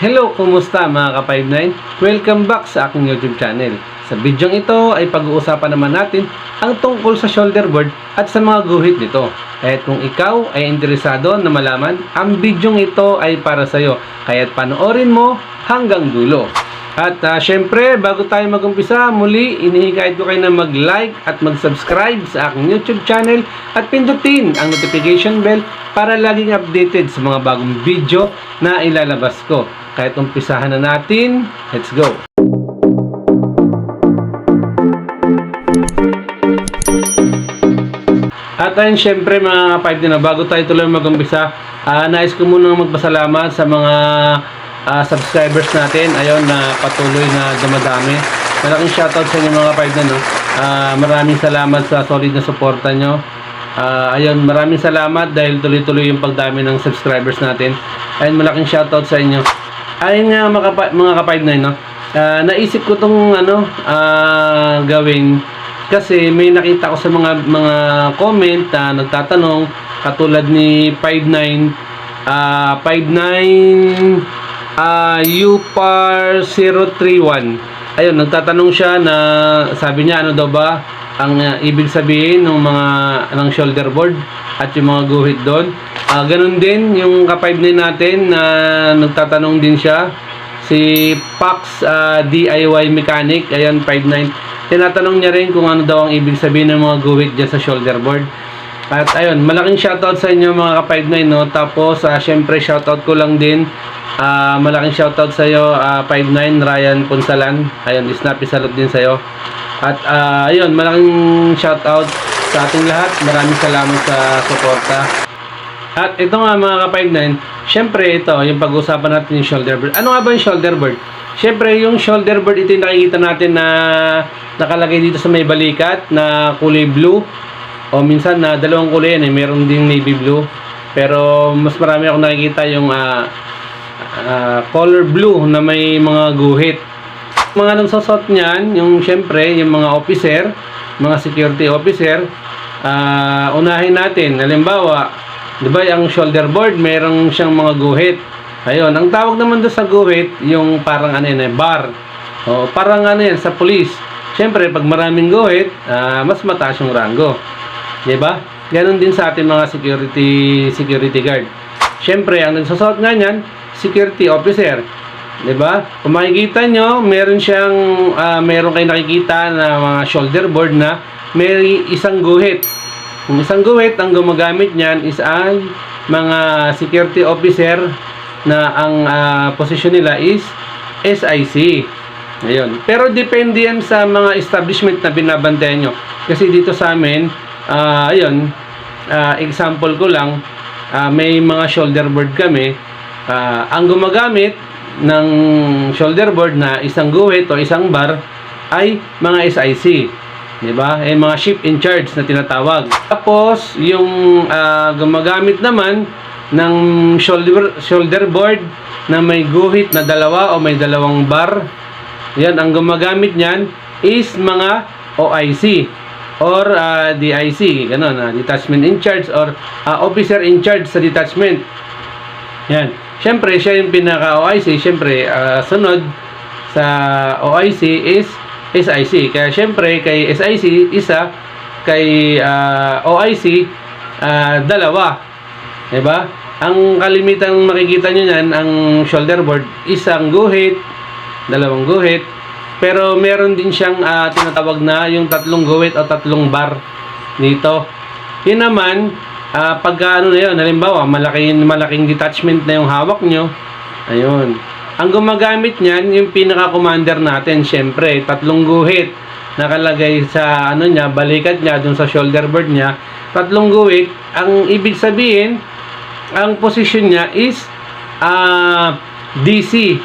Hello, kumusta mga ka-59? Welcome back sa aking YouTube channel. Sa bidyong ito ay pag-uusapan naman natin ang tungkol sa shoulder board at sa mga guhit nito. At kung ikaw ay interesado na malaman, ang bidyong ito ay para sa iyo. Kaya't panoorin mo hanggang dulo. At ah, syempre, bago tayo mag-umpisa, muli inihikayat ko kayo na mag-like at mag-subscribe sa aking YouTube channel at pindutin ang notification bell para laging updated sa mga bagong video na ilalabas ko. Kahit umpisahan na natin, let's go! At ayun, syempre mga ka-5 na bago tayo tuloy mag-umpisa, ah, nais ko muna magpasalamat sa mga ah, subscribers natin. Ayun, na patuloy na dumadami. Malaking shoutout sa inyo mga ka-5 na, no? Ah, maraming salamat sa solid na suporta nyo. Ah, ayun, maraming salamat dahil tuloy-tuloy yung pagdami ng subscribers natin. Ayun, malaking shoutout sa inyo. Ayun nga mga, mga ka-5 na, no? Ah, naisip ko tong ano, ah, gawin kasi may nakita ko sa mga mga comment na nagtatanong katulad ni 59 ah 59 ah UPAR 031 ayun nagtatanong siya na sabi niya ano daw ba ang ah, ibig sabihin ng mga ng shoulder board at yung mga guhit doon Ah, ganun din yung ka-59 natin na nagtatanong din siya. Si Pax ah, DIY Mechanic. Ayan 59 tinatanong niya rin kung ano daw ang ibig sabihin ng mga guhit dyan sa shoulder board. At ayun malaking shoutout sa inyo mga ka-59 no? Tapos ah, syempre shoutout ko lang din. Ah, malaking shoutout sa iyo ah, 59 Ryan Punsalan. Ayun snappy salute din sa iyo. At ah, ayun malaking shoutout sa ating lahat. Maraming salamat sa suporta at ito nga mga ka-59, syempre ito, yung pag-usapan natin yung shoulder board. Ano nga ba yung shoulder board? Syempre yung shoulder board, ito yung nakikita natin na nakalagay dito sa may balikat na kulay blue. O minsan na dalawang kulay yan eh, meron ding navy blue. Pero mas marami akong nakikita yung ah, ah, color blue na may mga guhit. Mga nagsusot niyan, yung syempre, yung mga officer, mga security officer, ah, unahin natin. Halimbawa, di ba ang shoulder board, merong siyang mga guhit. Ayun, ang tawag naman doon sa guhit, yung parang ano yun, eh, bar. O, parang ano yan, sa police. Siyempre, pag maraming guhit, ah, mas mataas yung rango. Di ba? Ganon din sa ating mga security security guard. Siyempre, ang nagsusot nga niyan, security officer. 'Di ba? Kung makikita nyo, meron siyang ah, meron kayo nakikita na mga shoulder board na may isang guhit. Yung isang guhit, ang gumagamit niyan is ay mga security officer na ang ah, posisyon nila is SIC. Ayun. Pero depende yan sa mga establishment na binabantayan nyo. Kasi dito sa amin, ah, ayun, ah, example ko lang, ah, may mga shoulder board kami. Ah, ang gumagamit ng shoulder board na isang guhit o isang bar ay mga SIC. 'Di ba? Eh mga ship in charge na tinatawag. Tapos yung ah, gumagamit naman ng shoulder shoulder board na may guhit na dalawa o may dalawang bar. Yan ang gumagamit niyan is mga OIC or ah, DIC, ganun, ah, detachment in charge or ah, officer in charge sa detachment. Yan. Siyempre, siya yung pinaka-OIC. Siyempre, ah, sunod sa OIC is SIC. Kaya siyempre, kay SIC, isa. Kay ah, OIC, ah, dalawa. Diba? Ang kalimitang makikita nyo yan, ang shoulder board, isang guhit, dalawang guhit, pero meron din siyang ah, tinatawag na yung tatlong guhit o tatlong bar dito. Yun naman, ah, pagka ano na yun, halimbawa, malaking, malaking detachment na yung hawak nyo, ayun. Ang gumagamit niyan, yung pinaka-commander natin, syempre, tatlong guhit. Nakalagay sa ano niya, balikat niya, dun sa shoulder board niya, tatlong guhit, ang ibig sabihin, ang position niya is ah, DC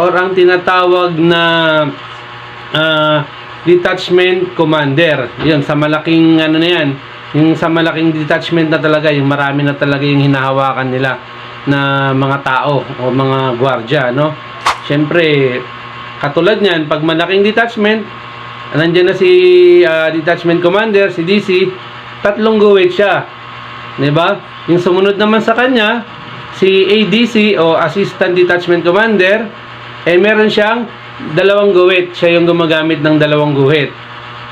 or ang tinatawag na ah, detachment commander. 'Yun sa malaking ano na 'yan, yung sa malaking detachment na talaga, yung marami na talaga yung hinahawakan nila na mga tao o mga gwardiya, no? Siyempre, katulad niyan, pag malaking detachment, nandiyan na si ah, detachment commander, si DC, tatlong guhit siya. 'Di ba? Yung sumunod naman sa kanya, si ADC o Assistant Detachment Commander, eh meron siyang dalawang guhit. Siya yung gumagamit ng dalawang guhit.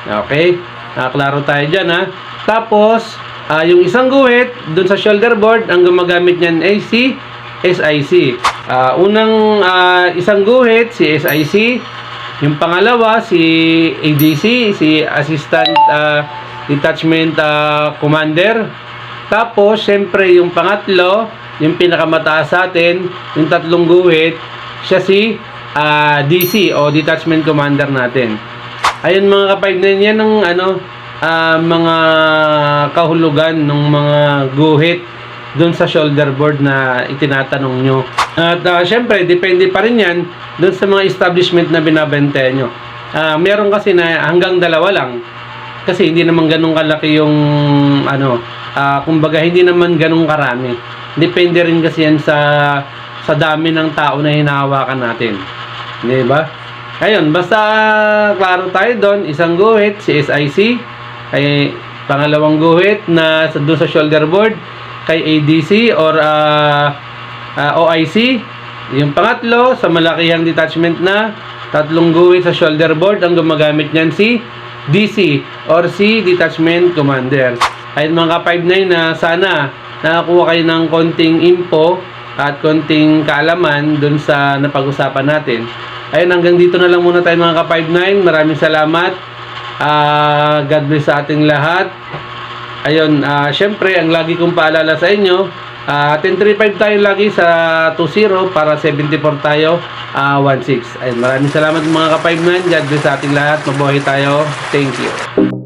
Okay? Ah, klaro tayo dyan ha. Tapos, ah, yung isang guhit, dun sa shoulder board, ang gumagamit niyan ay si SIC. Ah, unang ah, isang guhit, si SIC. Yung pangalawa, si ADC, si Assistant ah, Detachment ah, Commander. Tapos, syempre, yung pangatlo, yung pinakamataas sa atin, yung tatlong guhit, siya si ah, DC o Detachment Commander natin. Ayun mga kapag na yan ng ano, ah, mga kahulugan ng mga guhit doon sa shoulder board na itinatanong nyo. At ah, syempre, depende pa rin yan doon sa mga establishment na binabentayan nyo. Ah, meron kasi na hanggang dalawa lang. Kasi hindi naman ganun kalaki yung ano, ah, kumbaga hindi naman ganun karami. Depende rin kasi yan sa sa dami ng tao na hinahawakan natin. Di ba? Ayun, basta klaro tayo doon, isang guhit, si SIC, ay pangalawang guhit na sa, doon sa shoulder board, kay ADC or ah, ah, OIC. Yung pangatlo, sa malakihang detachment na, tatlong guhit sa shoulder board, ang gumagamit niyan si DC or si Detachment Commander. Ayun mga ka-59 na sana nakakuha kayo ng konting info at konting kaalaman dun sa napag-usapan natin. Ayun, hanggang dito na lang muna tayo mga ka-59. Maraming salamat. Ah, God bless sa ating lahat. Ayun, ah, syempre, ang lagi kong paalala sa inyo, ah 1035 tayo lagi sa 20 para 74 tayo, ah 16. Ayun, maraming salamat mga ka-59. God bless sa ating lahat. Mabuhay tayo. Thank you.